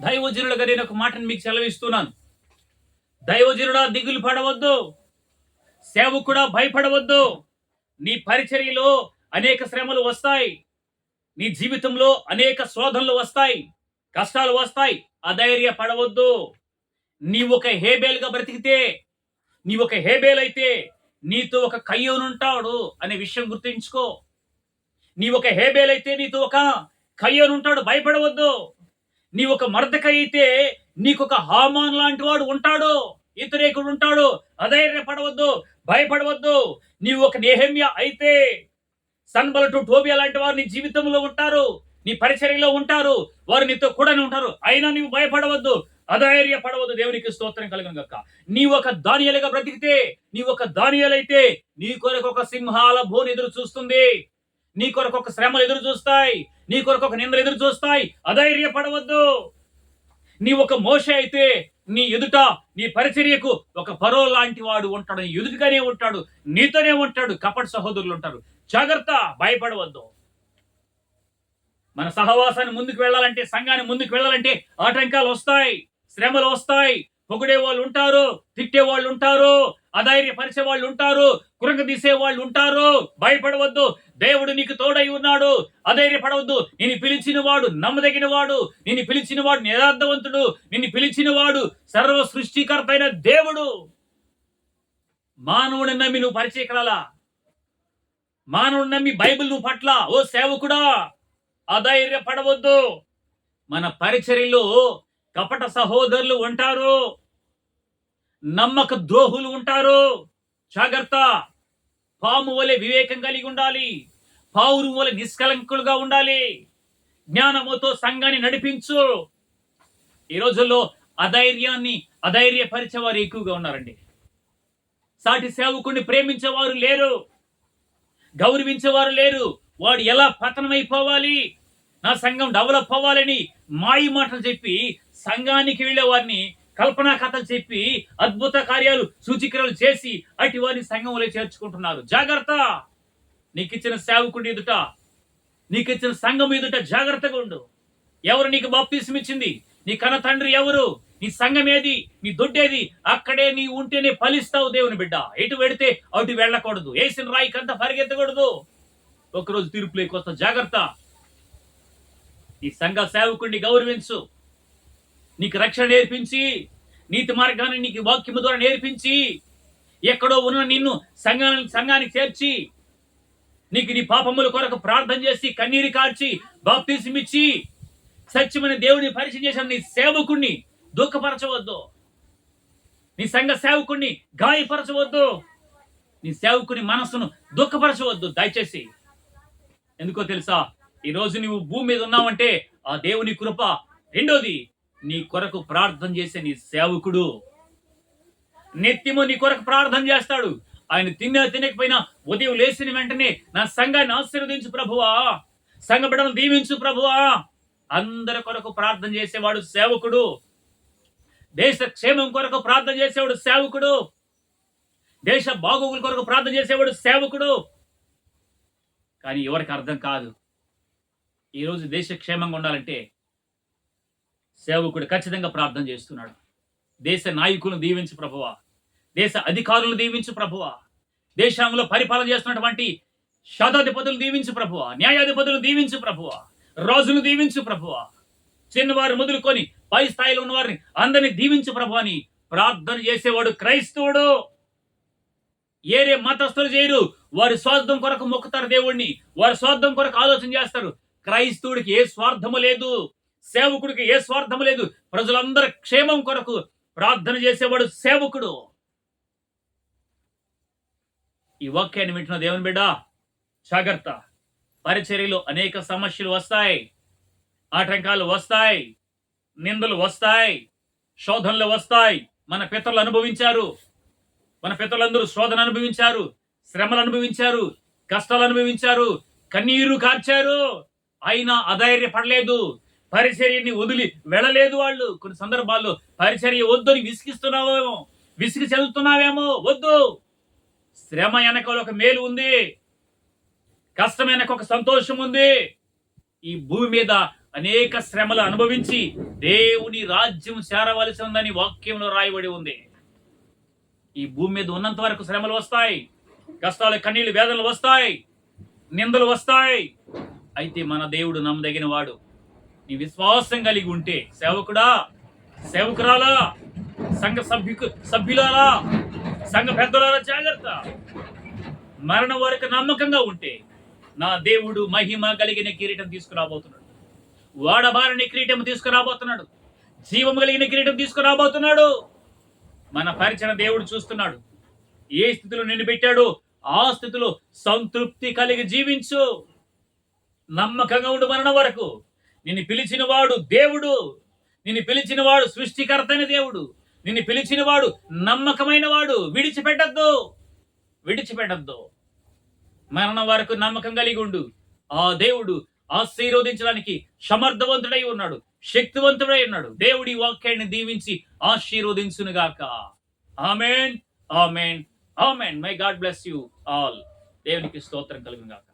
దైవజనులుగా నేను ఒక మాటను మీకు సెలవిస్తున్నాను. దైవజనుడా దిగులు పడవద్దు. సేవకుడా భయపడవద్దు. నీ పరిచర్యలో అనేక శ్రమలు వస్తాయి. నీ జీవితంలో అనేక శోధనలు వస్తాయి. కష్టాలు వస్తాయి. అధైర్య పడవద్దు నీ ఒక హేబేల్గా బ్రతికితే నీ ఒక హేబేల్ అయితే నీతో ఒక కయ్యోనుంటాడు అనే విషయం గుర్తుంచుకో. నీ ఒక హేబేల్ అయితే నీతో ఒక కయ్యోనుంటాడు. భయపడవద్దు. నీ ఒక మర్దక అయితే నీకొక హామాన్ లాంటి వాడు ఉంటాడు. ఇతరేకుడు ఉంటాడు. అధైర్యపడవద్దు. భయపడవద్దు. నీవు ఒక నేహమ్య అయితే సన్బలటు టోబియా లాంటి వారు నీ జీవితంలో ఉంటారు. నీ పరిచర్యలో ఉంటారు. వారు నీతో కూడానే ఉంటారు. అయినా నీవు భయపడవద్దు. అధైర్య పడవద్దు దేవునికి స్తోత్రం కలిగిన గక్క నీ ఒక దానియలుగా బ్రతికితే నీ ఒక దానియలైతే నీ కొరకు ఒక సింహాల భూని ఎదురు చూస్తుంది. నీ కొరకు ఒక శ్రమలు ఎదురు చూస్తాయి నీ కొరకు ఒక నిందలు ఎదురు చూస్తాయి. అధైర్య పడవద్దు నీ ఒక మోష అయితే నీ ఎదుట నీ పరిచర్యకు ఒక పరో లాంటి వాడు ఉంటాడు. నీ ఎదుటిగానే ఉంటాడు నీతోనే ఉంటాడు కపట సహోదరులు ఉంటారు. జాగ్రత్త భయపడవద్దు. మన సహవాసాన్ని ముందుకు వెళ్ళాలంటే సంఘాన్ని ముందుకు వెళ్ళాలంటే ఆటంకాలు వస్తాయి శ్రమలు వస్తాయి. పొగిడే వాళ్ళు ఉంటారు తిట్టే వాళ్ళు ఉంటారు అధైర్యపరిచే వాళ్ళు ఉంటారు కురంగ తీసే వాళ్ళు ఉంటారు. భయపడవద్దు దేవుడు నీకు తోడై ఉన్నాడు. అధైర్యపడవద్దు నిన్ను పిలిచిన వాడు నమ్మదగిన వాడు నిన్ను పిలిచిన వాడు యథార్థవంతుడు నిన్ను పిలిచిన వాడు సర్వ సృష్టికర్త అయిన దేవుడు. మానవుని నమ్మి నువ్వు పరిచయకరాలా మానవుడు నమ్మి బైబిల్ నువ్వు పట్ల? ఓ సేవకుడా అధైర్యపడవద్దు. మన పరిచర్యలో కపట సహోదరులు ఉంటారు. నమ్మక ద్రోహులు ఉంటారు. జాగ్రత్త. పాము వలె వివేకం కలిగి ఉండాలి. పావురు వలె నిష్కలంకులుగా ఉండాలి. జ్ఞానముతో సంఘాన్ని నడిపించు. ఈ రోజుల్లో అధైర్యాన్ని అధైర్యపరిచేవారు ఎక్కువగా ఉన్నారండి. సాటి సేవకుని ప్రేమించేవారు లేరు. గౌరవించేవారు లేరు. వాడు ఎలా పతనమైపోవాలి? నా సంఘం డెవలప్ అవ్వాలని మాయి మాటలు చెప్పి సంఘానికి వెళ్ళే వారిని కల్పనా కథలు చెప్పి అద్భుత కార్యాలు సూచిక్రియలు చేసి అటు వారిని సంఘంలో చేర్చుకుంటున్నారు. జాగ్రత్త! నీకిచ్చిన సేవకుడి ఎదుట నీకిచ్చిన సంఘం ఎదుట జాగ్రత్తగా ఉండు. ఎవరు నీకు బాప్తీసం ఇచ్చింది? నీ కన్న తండ్రి ఎవరు? నీ సంఘం ఏది? నీ దొడ్డేది అక్కడే నీ ఉంటేనే ఫలిస్తావు దేవుని బిడ్డ. ఎటు వెడితే అటు వెళ్ళకూడదు. వేసిన రాయికంతా పరిగెత్తకూడదు. ఒకరోజు తీర్పులేకొస్తా జాగ్రత్త! నీ సంఘ సేవకుడిని గౌరవించు. నీకు రక్షణ నేర్పించి నీతి మార్గాన్ని నీకు వాక్యము ద్వారా నేర్పించి ఎక్కడో ఉన్న నిన్ను సంఘానికి సంఘానికి చేర్చి నీకు నీ పాపముల కొరకు ప్రార్థన చేసి కన్నీరు కార్చి బాప్తిసిమిచ్చి సత్యమైన దేవుని పరిచయం చేసిన నీ సేవకుణ్ణి దుఃఖపరచవద్దు. నీ సంఘ సేవకుణ్ణి గాయపరచవద్దు. నీ సేవకుని మనస్సును దుఃఖపరచవద్దు. దయచేసి. ఎందుకో తెలుసా? ఈ రోజు నువ్వు భూమి మీద ఉన్నావంటే ఆ దేవుని కృప రెండోది. నీ కొరకు ప్రార్థన చేసే నీ సేవకుడు. నిత్యము నీ కొరకు ప్రార్థన చేస్తాడు. ఆయన తిన్నా తినకపోయినా ఉదయం లేచిన వెంటనే నా సంఘాన్ని ఆశీర్వదించు ప్రభువా. సంఘ బిడ్డను దీవించు ప్రభువా. అందరి కొరకు ప్రార్థన చేసేవాడు సేవకుడు. దేశ క్షేమం కొరకు ప్రార్థన చేసేవాడు సేవకుడు. దేశ బాగోగుల కొరకు ప్రార్థన చేసేవాడు సేవకుడు. కానీ ఎవరికి అర్థం కాదు. ఈరోజు దేశ క్షేమంగా ఉండాలంటే సేవకుడు ఖచ్చితంగా ప్రార్థన చేస్తున్నాడు. దేశ నాయకులను దీవించు ప్రభువ. దేశ అధికారులను దీవించు ప్రభువ. దేశంలో పరిపాలన చేస్తున్నటువంటి శతాధిపతులు దీవించు ప్రభువా. న్యాయాధిపతులు దీవించు ప్రభువ. రాజులు దీవించు ప్రభువ. చిన్నవారు మొదలుకొని పై స్థాయిలో ఉన్న వారిని అందరినీ దీవించు ప్రభు అని ప్రార్థన చేసేవాడు క్రైస్తవుడు. ఏరే మతస్థులు చేయరు. వారి స్వార్థం కొరకు మొక్కుతారు దేవుణ్ణి. వారి స్వార్థం కొరకు ఆలోచన చేస్తారు. క్రైస్తవుడికి ఏ స్వార్థము లేదు. సేవకుడికి ఏ స్వార్థం లేదు. ప్రజలందరి క్షేమం కొరకు ప్రార్థన చేసేవాడు సేవకుడు. ఈ వాక్యాన్ని వింటున్న దేవుని బిడ్డ జాగ్రత్త. పరిచర్యలో అనేక సమస్యలు వస్తాయి. ఆటంకాలు వస్తాయి. నిందలు వస్తాయి. శోధనలు వస్తాయి. మన పితరులు అనుభవించారు. మన పితరులందరూ శోధన అనుభవించారు. శ్రమలు అనుభవించారు. కష్టాలు అనుభవించారు. కన్నీరు కార్చారు. అయినా అధైర్యపడలేదు. పరిచర్యని వదిలి వెళ్ళలేదు వాళ్ళు. కొన్ని సందర్భాల్లో పరిచర్య వద్దని విసిగిస్తున్నావేమో విసిగి చదువుతున్నావేమో వద్దు. శ్రమ వెనకాల ఒక మేలు ఉంది. కష్టం వెనక ఒక సంతోషం ఉంది. ఈ భూమి మీద అనేక శ్రమలు అనుభవించి దేవుని రాజ్యం చేరవలసి ఉందని వాక్యంలో రాయబడి ఉంది. ఈ భూమి మీద ఉన్నంత వరకు శ్రమలు వస్తాయి. కష్టాలు కన్నీళ్ళు వేదనలు వస్తాయి. నిందలు వస్తాయి. అయితే మన దేవుడు నమ్మదగిన వాడు. నీ విశ్వాసం కలిగి ఉంటే సేవకుడా సేవకురాలా సంఘ సభ్యు సభ్యులారా సంఘ పెద్దలారా జాగ్రత్త. మరణం వరకు నమ్మకంగా ఉంటే నా దేవుడు మహిమ కలిగిన కిరీటం తీసుకురాబోతున్నాడు. వాడబారని కిరీటం తీసుకురాబోతున్నాడు. జీవం కలిగిన కిరీటం తీసుకురాబోతున్నాడు. మన పరిచయ దేవుడు చూస్తున్నాడు. ఏ స్థితిలో నిన్ను పెట్టాడో ఆ స్థితిలో సంతృప్తి కలిగి జీవించు. నమ్మకంగా ఉండు మరణం వరకు. నిన్ను పిలిచిన వాడు దేవుడు. నిన్ను పిలిచిన వాడు సృష్టికర్తని దేవుడు. నిన్ను పిలిచిన వాడు నమ్మకమైన వాడు విడిచిపెట్టద్దు. విడిచిపెట్టద్దు. మరణం వరకు నమ్మకం కలిగి ఉండు. ఆ దేవుడు ఆశీర్వదించడానికి సమర్థవంతుడై ఉన్నాడు. శక్తివంతుడై ఉన్నాడు. దేవుడి వాక్యాన్ని దీవించి ఆశీర్వదించునుగాక. Amen. Amen. Amen. May God bless you all దేవునికి స్తోత్రం కలుగుగాక